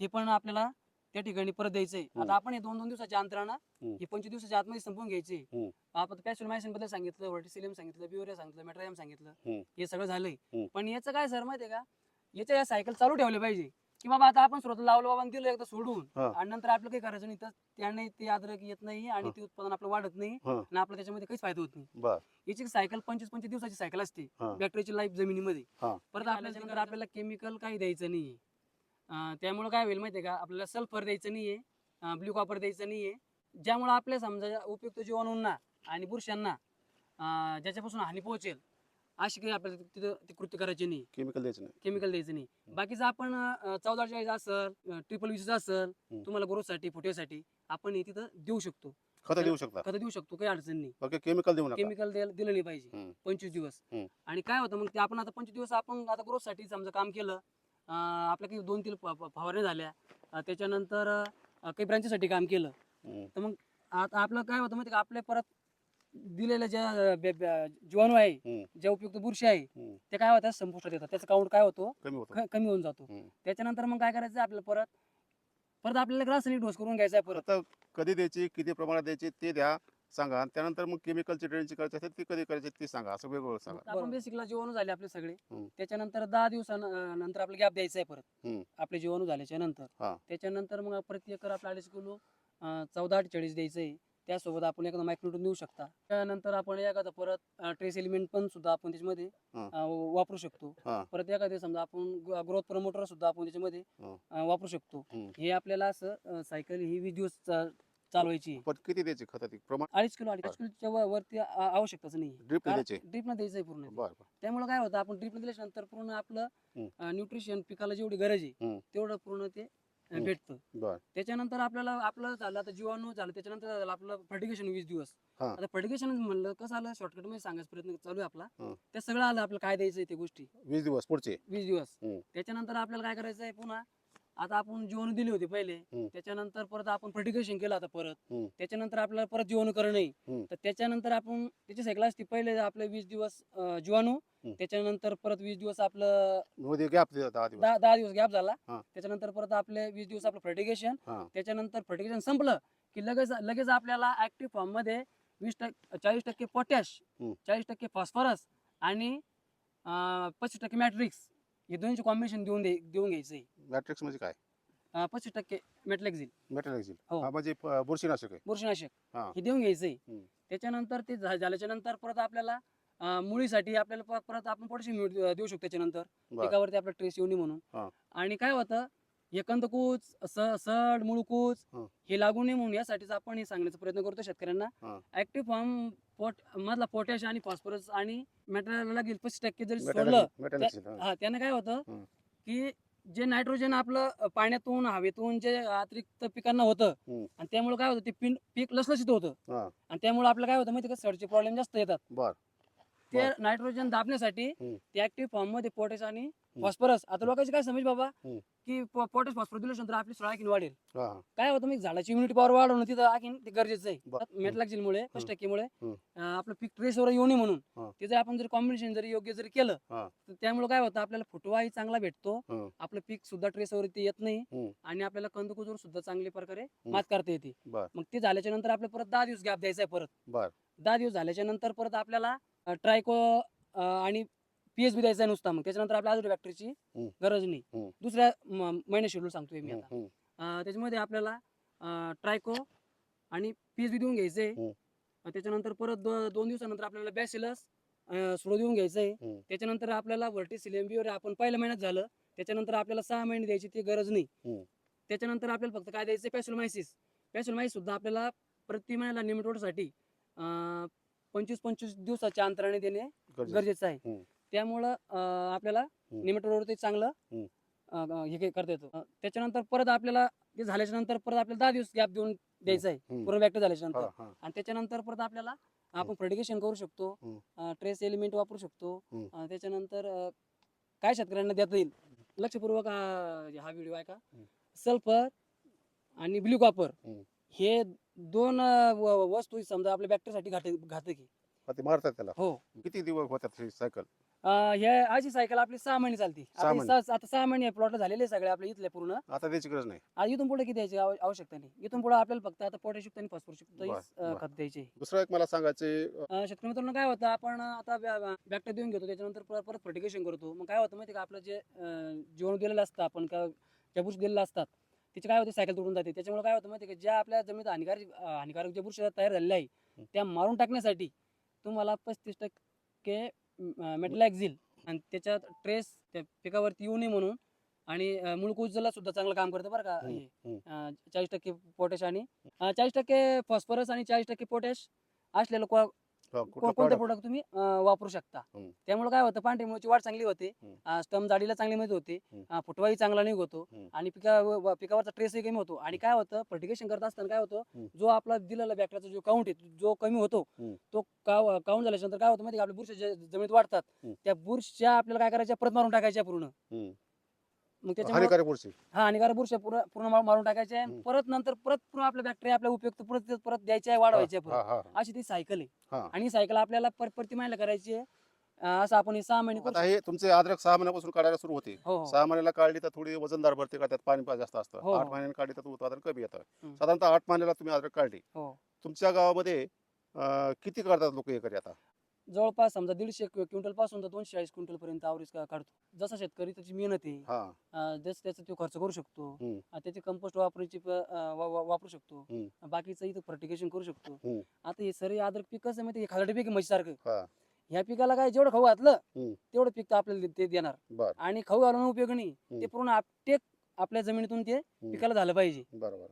[SPEAKER 2] हे पण आपल्याला त्या ठिकाणी परत द्यायचंय. आता आपण हे दोन दोन दिवसाच्या अंतरानं. हे पंचवीस दिवसाच्या आतमध्ये संपवून घ्यायचे. आपण पॅसिलोमायसिनबद्दल सांगितलं व्हर्टिसिलियम सांगितलं बिओरिया सांगितलं मेट्रायम सांगितलं. हे सगळं झालंय. पण याचं काय सर माहितीये का याच्या या सायकल चालू ठेवले पाहिजे की बाबा आता आपण सुरुवात लावलं बाबा दिलं एकदा सोडून
[SPEAKER 1] हा.
[SPEAKER 2] आणि नंतर आपलं काही करायचं नाही तर त्याने ते अद्रक येत नाही आणि. ते उत्पादन आपलं वाढत नाही
[SPEAKER 1] हा.
[SPEAKER 2] आणि आपलं त्याच्यामध्ये काहीच फायदा होत नाही
[SPEAKER 1] बर
[SPEAKER 2] याची सायकल पंचवीस पंचवीस दिवसाची सायकल असते
[SPEAKER 1] हा.
[SPEAKER 2] बॅक्टेरियाची लाईफ जमिनीमध्ये
[SPEAKER 1] हा.
[SPEAKER 2] परत आपल्याला आपल्याला केमिकल काही द्यायचं नाहीये अं, त्यामुळे काय होईल माहितीये का आपल्याला सल्फर द्यायचं नाहीये ब्ल्यू कॉपर द्यायचं नाहीये ज्यामुळे आपल्या समजा उपयुक्त जीवाणूंना आणि अं, ज्याच्यापासून हानी पोहोचेल अशी काही आपल्याला तिथं ती कृती करायची नाही.
[SPEAKER 1] केमिकल द्यायचं नाही.
[SPEAKER 2] केमिकल द्यायचं नाही. बाकीचं आपण चौदा चाळीस असेल ट्रिपल वीस असेल. तुम्हाला ग्रोथसाठी फुटेसाठी आपण हे तिथं देऊ शकतो.
[SPEAKER 1] खतं देऊ शकता.
[SPEAKER 2] खतं देऊ शकतो. काही अडचण नाही.
[SPEAKER 1] केमिकल देऊ
[SPEAKER 2] केमिकल दिलं नाही पाहिजे. पंचवीस दिवस. आणि काय होतं मग ते आपण आता पंचवीस दिवस आपण आता ग्रोथसाठी समजा काम केलं आपल्या काही दोन तीन फवारण्या झाल्या त्याच्यानंतर काही ब्रांचेसाठी काम केलं.
[SPEAKER 1] हम्म.
[SPEAKER 2] आता आपलं काय होतं माहिती का? आपल्या परत दिलेल्या ज्या अं, बे- बे- जीवाणू आहे
[SPEAKER 1] हम्म.
[SPEAKER 2] ज्या उपयुक्त बुरशी आहे
[SPEAKER 1] हम्म.
[SPEAKER 2] ते काय होतात संपुष्टात येतात त्याचा काउंट काय होतो
[SPEAKER 1] कमी होतं
[SPEAKER 2] क- कमी होऊन जातो
[SPEAKER 1] हम्म.
[SPEAKER 2] त्याच्यानंतर मग काय करायचं आपल्याला परत परत आपल्याला रासायनिक डोस करून घ्यायचा आहे परत
[SPEAKER 1] आता कधी द्यायची किती प्रमाणात द्यायची ते द्या सांगा आणि त्यानंतर मग केमिकलची ड्रेनची करायची असेल ती कधी करायची ते सांगा असं वेगवेगळं सांगा
[SPEAKER 2] आपण बरोबर. बेसिकला जीवाणू झाले आपले सगळे
[SPEAKER 1] हम्म.
[SPEAKER 2] त्याच्यानंतर दहा दिवसानंतर आपलं गॅप द्यायचा आहे परत. आपले जीवाणू झाल्याच्यानंतर
[SPEAKER 1] हा.
[SPEAKER 2] त्याच्यानंतर मग प्रति एकर आपलं अडीच किलो अं, चौदा अठ्ठेचाळीस द्यायचं आहे त्यासोबत आपण एखादा मायक्रोटून देऊ शकता. त्यानंतर आपण एखादा परत ट्रेस एलिमेंट पण सुद्धा आपण त्याच्यामध्ये वापरू शकतो. परत एखादे समजा आपण ग्रोथ प्रमोटर सुद्धा आपण त्याच्यामध्ये वापरू शकतो. हे आपल्याला असं सायकल ही वीस दिवस चालवायची
[SPEAKER 1] किती द्यायची खतं प्रमाण?
[SPEAKER 2] अडीच किलो अडीच किलोच्या वरती आवश्यकताच नाही
[SPEAKER 1] ड्रिप द्यायची.
[SPEAKER 2] ड्रीप न द्यायचंय पूर्ण. त्यामुळे काय होतं आपण ड्रीप दिल्याच्या नंतर पूर्ण आपलं. न्यूट्रिशन पिकाला जेवढी गरज आहे. तेवढं पूर्ण ते. भेटतं.
[SPEAKER 1] बरं.
[SPEAKER 2] त्याच्यानंतर आपल्याला आपलं झालं आता जीवाणू झालं त्याच्यानंतर झालं आपलं फर्टिगेशन वीस दिवस.
[SPEAKER 1] हा.
[SPEAKER 2] आता फर्टिगेशन म्हणलं कसं आलं? शॉर्टकटमध्ये सांगायचा प्रयत्न चालू आहे आपला.
[SPEAKER 1] हं.
[SPEAKER 2] ते सगळं आलं आपल्याला काय द्यायचंय ते गोष्टी.
[SPEAKER 1] वीस दिवस पुढचे.
[SPEAKER 2] वीस दिवस. त्याच्यानंतर आपल्याला काय करायचं आहे पुन्हा? आता आपण जीवाणू दिले होते पहिले
[SPEAKER 1] हम्म.
[SPEAKER 2] त्याच्यानंतर परत आपण फर्टिगेशन केलं आता परत
[SPEAKER 1] हम्म.
[SPEAKER 2] त्याच्यानंतर आपल्याला परत जीवाणू करणं
[SPEAKER 1] हम्म.
[SPEAKER 2] तर त्याच्यानंतर आपण त्याची सायकल असते पहिले आपले वीस दिवस अं, जीवाणू
[SPEAKER 1] हम्म.
[SPEAKER 2] त्याच्यानंतर परत वीस दिवस आपलं
[SPEAKER 1] मध्ये गॅप दहा दिवस
[SPEAKER 2] दहा दहा दिवस गॅप झाला
[SPEAKER 1] हा.
[SPEAKER 2] त्याच्यानंतर परत आपले वीस दिवस आपलं फर्टिगेशन
[SPEAKER 1] हा.
[SPEAKER 2] त्याच्यानंतर फर्टिगेशन संपलं की लगेच लगेच आपल्याला ऍक्टिव्ह फॉर्ममध्ये वीस टक्के चाळीस टक्के पोटॅश
[SPEAKER 1] हम्म.
[SPEAKER 2] चाळीस टक्के फॉस्फरस आणि पस्तीस टक्के मॅट्रिक्स हे दोन्हीचे कॉम्बिनेशन देऊन दे देऊन घ्यायचंय
[SPEAKER 1] मॅट्रिक्स म्हणजे काय
[SPEAKER 2] अं, पस्तीस टक्के मेटलेक्झिल
[SPEAKER 1] मेटॅलिक्सिल
[SPEAKER 2] हो.
[SPEAKER 1] हा म्हणजे प- बुरशीनाशक आहे
[SPEAKER 2] बुरशीनाशक
[SPEAKER 1] हा.
[SPEAKER 2] हे देऊन घ्यायचंय
[SPEAKER 1] हम्म.
[SPEAKER 2] त्याच्यानंतर ते झा- झाल्याच्यानंतर परत आपल्याला अं, मुळीसाठी आपल्याला प- परत आपण पोटॅशियम देऊ शकतो त्याच्यानंतर
[SPEAKER 1] बरं
[SPEAKER 2] पिकावरती आपलं ट्रेस येऊ नये म्हणून. आणि काय होतं हे कंदकूच स- सड मुळकूच
[SPEAKER 1] हा.
[SPEAKER 2] हे लागू नये म्हणून यासाठीच आपण हे सांगण्याचा प्रयत्न करतो शेतकऱ्यांना
[SPEAKER 1] हा.
[SPEAKER 2] ऍक्टिव्ह फॉर्म पोट मधला पोटॅश आणि फॉस्फरस आणि मॅटेरियल लागेल पस्तीस टक्के जरी सोडलं
[SPEAKER 1] हा.
[SPEAKER 2] त्याने काय होतं. की जे नायट्रोजन आपलं पाण्यातून हवेतून जे अतिरिक्त पिकांना होतं
[SPEAKER 1] हम्म.
[SPEAKER 2] आणि त्यामुळे काय होतं ते पिन पीक लसलशीत होतं
[SPEAKER 1] हा
[SPEAKER 2] आणि त्यामुळे आपलं काय होतं माहिती का सडचे प्रॉब्लेम जास्त येतात
[SPEAKER 1] बर
[SPEAKER 2] ते. नायट्रोजन दाबण्यासाठी. ते ऍक्टिव्ह फॉर्ममध्ये पोटॅश आणि फॉस्फरस आता लोकांची काय समज बाबा. की पोटॅश फॉस्फरस दिल्यानंतर आपली सोळा आणखी वाढेल. काय होतं मग झाडाची इम्युनिटी पॉवर वाढवणं तिथं आणखीन ते गरजेचं. आहे मेटलॅक्सिलमुळे पाच टक्केमुळे आपलं पीक ट्रेसवर येऊ नये म्हणून. ते जर आपण जर कॉम्बिनेशन जर योग्य जर केलं. तर त्यामुळे काय होतं आपल्याला फुटवाही चांगला भेटतो. आपलं पीक सुद्धा ट्रेसवरती येत नाही. आणि आपल्याला कंदकुजवर सुद्धा चांगल्या प्रकारे मात करता येते मग ते झाल्याच्यानंतर आपल्याला परत दहा दिवस गॅप द्यायचा आहे परत दहा दिवस झाल्याच्यानंतर परत आपल्याला ट्रायको आणि पीएचबी द्यायचा आहे नुसता मग. त्याच्यानंतर आपल्या अजून बॅक्टरीची
[SPEAKER 1] हम्म.
[SPEAKER 2] गरज नाही. दुसऱ्या म- महिन्यात शेड्यूल सांगतोय मी आता. त्याच्यामध्ये आपल्याला ट्रायको आणि पीएचबी देऊन घ्यायचंय. त्याच्यानंतर परत दोन दिवसानंतर आपल्याला बॅसिलस सुरू देऊन घ्यायचंय. त्याच्यानंतर आपल्याला व्हर्टिसिल एमबीवर आपण पहिल्या महिन्यात झालं. त्याच्यानंतर आपल्याला सहा महिने द्यायची ती गरज नाही. त्याच्यानंतर आपल्याला फक्त काय द्यायचं पॅसोलमायसिस पॅसोलमायसिस सुद्धा आपल्याला प्रति महिन्याला निमिटोडसाठी पंचवीस पंचवीस दिवसाच्या अंतराने देणे
[SPEAKER 1] गरजेचं.
[SPEAKER 2] आहे. त्यामुळं आपल्याला. निमिटोडवरती चांगलं हे करता येतं त्याच्यानंतर परत आपल्याला ते झाल्याच्यानंतर परत आपल्याला दहा दिवस गॅप देऊन द्यायचं आहे. पूर्ण बॅक्टर
[SPEAKER 1] झाल्याच्यानंतर.
[SPEAKER 2] आणि त्याच्यानंतर परत आपल्याला आपण प्रोडिकेशन करू शकतो. ट्रेस एलिमेंट वापरू शकतो त्याच्यानंतर काय शेतकऱ्यांना देता येईल लक्षपूर्वक हा व्हिडिओ आहे का. सल्फर आणि ब्ल्यू कॉपर. हे दोन अं, व- वस्तू समजा आपल्या बॅक्टेरियासाठी घातक घातक आहे
[SPEAKER 1] हा, ते मारतात त्याला.
[SPEAKER 2] हो.
[SPEAKER 1] किती दिवस होतात ही सायकल
[SPEAKER 2] अं, हे अशी सायकल आपली सहा महिने चालते. आता ही
[SPEAKER 1] महिने.
[SPEAKER 2] सहा- आता सहा महिने प्लॉट झालेले सगळे आपले इथले पूर्ण.
[SPEAKER 1] आता त्याची गरज नाही.
[SPEAKER 2] आज इथून पुढे किती द्यायची आव- आवश्यकता नाही. इथून पुढे आपल्याला फक्त आता पोटॅश युक्त आणि फॉस्फरस
[SPEAKER 1] बर, बर.
[SPEAKER 2] खत द्यायचे.
[SPEAKER 1] दुसरं एक मला सांगायचे
[SPEAKER 2] अं, शेतकरी मित्रांनो काय होतं आपण आता बॅक्टर देऊन घेतो त्याच्यानंतर परत परत फर्टिगेशन करतो. मग काय होतं माहिती का आपलं जे अं, जीवन दिलेलं असतं आपण का ज्या बुरशी दिलेल्या असतात त्याची काय होते सायकल तुटून जाते. त्याच्यामुळे काय होतं माहिती का ज्या आपल्या जमिनीत हानिकारक हानिकारक ज्या बुरशी तयार झालेल्या आहे त्या मारून टाकण्यासाठी तुम्हाला पस्तीस टक्के मेटलॅक्झिल आणि त्याच्यात ट्रेस त्या पिकावरती येऊ नये म्हणून आणि अं, मूळ कुजला सुद्धा चांगलं काम करतं बरं का. चाळीस टक्के पोटॅश आणि चाळीस टक्के फॉस्फरस आणि चाळीस टक्के पोटॅश असलेलं कोणते? प्रोडक्ट तुम्ही अं, वापरू शकता
[SPEAKER 1] हम्म.
[SPEAKER 2] त्यामुळे काय होतं पांढरी मुळची वाढ चांगली होते
[SPEAKER 1] हम्म.
[SPEAKER 2] स्टम जाडीला चांगली मध्ये होते
[SPEAKER 1] हम्म.
[SPEAKER 2] अं, फुटवाही चांगला नाही होतो
[SPEAKER 1] हम्म.
[SPEAKER 2] आणि पिका व- पिकावरचा ट्रेसही कमी होतो आणि काय होतं फर्टिगेशन करत असताना काय होतं. जो आपला दिलेला बॅक्टरचा जो काउंट आहे जो कमी होतो
[SPEAKER 1] हम्म.
[SPEAKER 2] तो काउंट झाल्याच्यानंतर काय होतं माहिती आपल्या बुरशी जमिनीत वाढतात
[SPEAKER 1] हम्म.
[SPEAKER 2] त्या बुरशीच्या आपल्याला काय करायच्या परत मारून टाकायच्या पूर्ण
[SPEAKER 1] हम्म.
[SPEAKER 2] मग त्याच्यामुळे
[SPEAKER 1] हानिकारक बुरशी
[SPEAKER 2] हा हानिकारक बुरशी पूर्ण पूर्ण मार- मारून टाकायचे
[SPEAKER 1] हम्म.
[SPEAKER 2] परत नंतर परत पुन्हा आपल्या बॅक्टेरिया आपल्या उपयुक्त परत परत द्यायचे आहे वाढवायचे आहे
[SPEAKER 1] हा,
[SPEAKER 2] परत
[SPEAKER 1] हा, हा.
[SPEAKER 2] अशी ती सायकल आहे. आणि सायकल आपल्याला पर प्रति महिन्याला करायची आहे अं, असं आपण हे सहा महिने करू
[SPEAKER 1] आता हे तुमचे अद्रक सहा महिन्यापासून काढायला सुरू होते
[SPEAKER 2] शकतो. हो हो
[SPEAKER 1] सहा महिन्याला काढली तर थोडी वजनदार भरते का त्यात पाणी पा- जास्त असतं
[SPEAKER 2] हो,
[SPEAKER 1] आठ
[SPEAKER 2] हो.
[SPEAKER 1] महिन्याने काढली तर उत्पादन कमी येतं
[SPEAKER 2] हम्म.
[SPEAKER 1] साधारणतः आठ महिन्याला तुम्ही अद्रक काढली
[SPEAKER 2] हो
[SPEAKER 1] तुमच्या गावामध्ये अं, किती काढतात लोक एकरी आता
[SPEAKER 2] जवळपास समजा दीडशे क्विंटलपासून तर दोनशे चाळीस क्विंटल पर्यंत आवरेज काढतो. जसा शेतकरी त्याची मेहनत आहे.
[SPEAKER 1] हा.
[SPEAKER 2] अं, जस त्याचा तो खर्च करू शकतो.
[SPEAKER 1] हम्म.
[SPEAKER 2] अं, त्याची कंपोस्ट वापरायची प- अं, वा- वा- वापरू शकतो.
[SPEAKER 1] हम्म.
[SPEAKER 2] बाकीचं इथं फर्टिगेशन करू शकतो.
[SPEAKER 1] हम्म.
[SPEAKER 2] आता हे सरी अद्रक पीक कसं आहे माहिती खालडी पीक म्हशीसारखं.
[SPEAKER 1] हा.
[SPEAKER 2] ह्या पिकाला काय जेवढं खाऊ घातलं
[SPEAKER 1] हम्म.
[SPEAKER 2] तेवढं पीक तर आपल्याला ते देणार.
[SPEAKER 1] बर.
[SPEAKER 2] आणि खाऊ घालून उपयोग नाही. ते
[SPEAKER 1] हम्म.
[SPEAKER 2] पूर्ण आपटेक आपल्या जमिनीतून ते. पिकाला झालं पाहिजे.
[SPEAKER 1] बरोबर.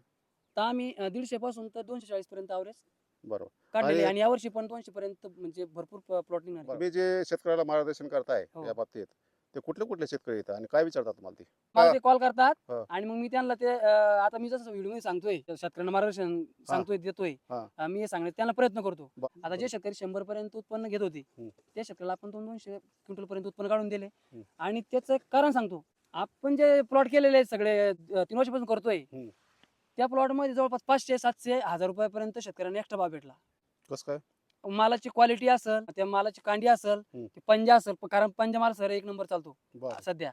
[SPEAKER 2] तर आम्ही अं, दीडशे पासून तर दोनशे चाळीस पर्यंत आवरेज
[SPEAKER 1] बरोबर
[SPEAKER 2] काढलेले
[SPEAKER 1] आणि-
[SPEAKER 2] आणि यावर्षी पण दोनशे पर्यंत म्हणजे भरपूर प्लॉट निघणार.
[SPEAKER 1] तुम्ही जे शेतकऱ्याला मार्गदर्शन करताय
[SPEAKER 2] हो.
[SPEAKER 1] या बाबतीत ते कुठले कुठले शेतकरी येतात आणि काय विचारतात तुम्हाला ते
[SPEAKER 2] मला ते कॉल करतात
[SPEAKER 1] हा.
[SPEAKER 2] आणि मग मी त्यांना ते अं, आता मी जसं व्हिडिओमध्ये सांगतोय शेतकऱ्यांना मार्गदर्शन सांगतोय देतोय
[SPEAKER 1] हा.
[SPEAKER 2] अं, मी हे सांगण्याचा त्यांना प्रयत्न करतो
[SPEAKER 1] ब-
[SPEAKER 2] आता जे शेतकरी शंभर पर्यंत उत्पन्न घेत होते
[SPEAKER 1] हम्म.
[SPEAKER 2] त्या शेतकऱ्याला आपण दोन दोनशे क्विंटल पर्यंत उत्पन्न काढून दिले
[SPEAKER 1] हम्म.
[SPEAKER 2] आणि त्याचं कारण सांगतो आपण जे प्लॉट केलेले आहेत सगळे अं, तीन वर्षापासून करतोय
[SPEAKER 1] हम्म.
[SPEAKER 2] त्या प्लॉटमध्ये जवळपास पाचशे सातशे हजार रुपयापर्यंत शेतकऱ्यांना एक्स्ट्रा भाव भेटला.
[SPEAKER 1] कसं काय?
[SPEAKER 2] मालाची क्वालिटी असेल त्या मालाची कांडी असेल
[SPEAKER 1] हम्म.
[SPEAKER 2] ते पंजा असेल प- कारण पंजा माल सर एक नंबर चालतो
[SPEAKER 1] बर.
[SPEAKER 2] सध्या.